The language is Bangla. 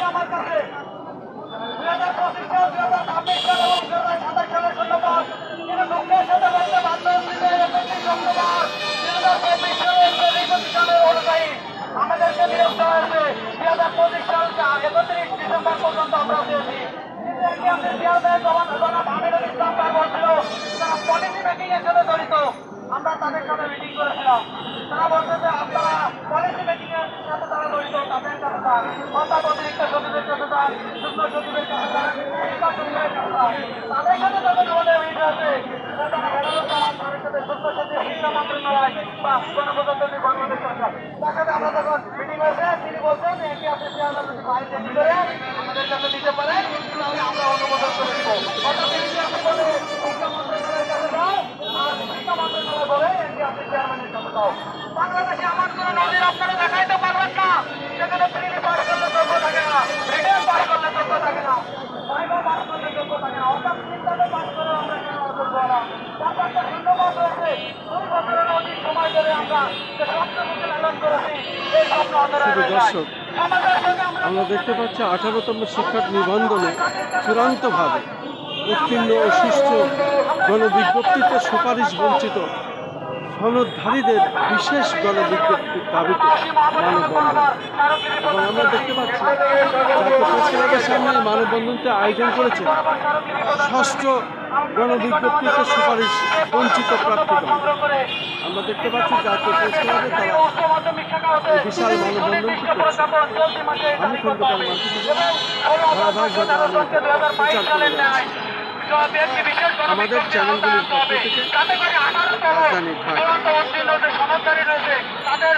আমার কাছে দুই হাজার পঁচিশ সাল দুই হাজার ছাব্বিশ সাল এবং দুই হাজার সাতাশ সালের ধন্যবাদ কিন্তু দুঃখের সাথে বলতে বাধ্য হচ্ছি যে একত্রিশ অক্টোবর দুই হাজার চব্বিশ সালের একত্রিশ সালের অনুযায়ী আমাদেরকে নিয়োগ দেওয়া হয়েছে দুই হাজার পঁচিশ সাল একত্রিশ ডিসেম্বর পর্যন্ত আমরা পেয়েছি আমরা তাদের সাথে মিটিং করেছিলাম তারা বলছে যে আপনারা পলিসি মেকিং এর সাথে তারা জড়িত তাদের কাছে যান অর্থাৎ অতিরিক্ত সচিবের কাছে যান যুগ্ম সচিবের কাছে যান সচিবের কাছে যান তাদের সাথে যখন আমাদের মিটিং আছে তাদের সাথে যুগ্ম সচিব শিক্ষা মন্ত্রণালয় বা গণপ্রজাতন্ত্রী বাংলাদেশ সরকার তার সাথে আমরা যখন আমরা বাংলাদেশে এমন কোনো নদীর আপনারা দেখাইতে পারবেন না সেখানে প্রিলি পার করলে যোগ্য থাকে না রিটার্ন পার করলে যোগ্য থাকে না ভাইবা পার করলে যোগ্য থাকে না অর্থাৎ তিনটাতে পাস করে আমরা কেন অযোগ্য হলাম? তারপর একটা রয়েছে দুই বছরের আমরা দর্শক, আমরা দেখতে পাচ্ছি আঠারোতম শিক্ষক নিবন্ধনে চূড়ান্তভাবে উত্তীর্ণ ও সুষ্ঠু গণবিজ্ঞপ্তিতে সুপারিশ বঞ্চিত সনদধারীদের বিশেষ গণবিজ্ঞপ্তির দাবিতে মানববন্ধন। এবং আমরা দেখতে পাচ্ছি সামনে মানববন্ধনটি আয়োজন করেছে ষষ্ঠ গণবিজ্ঞপ্তিতে সুপারিশ বঞ্চিত প্রার্থীগণ। আমরা দেখতে পাচ্ছি জাতীয় প্রেস ক্লাবে তারা বিশাল মানববন্ধনটি করছে আমি খন্দকার আমাদের চ্যানেলগুলির পক্ষ থেকে রাজধানী ঢাকা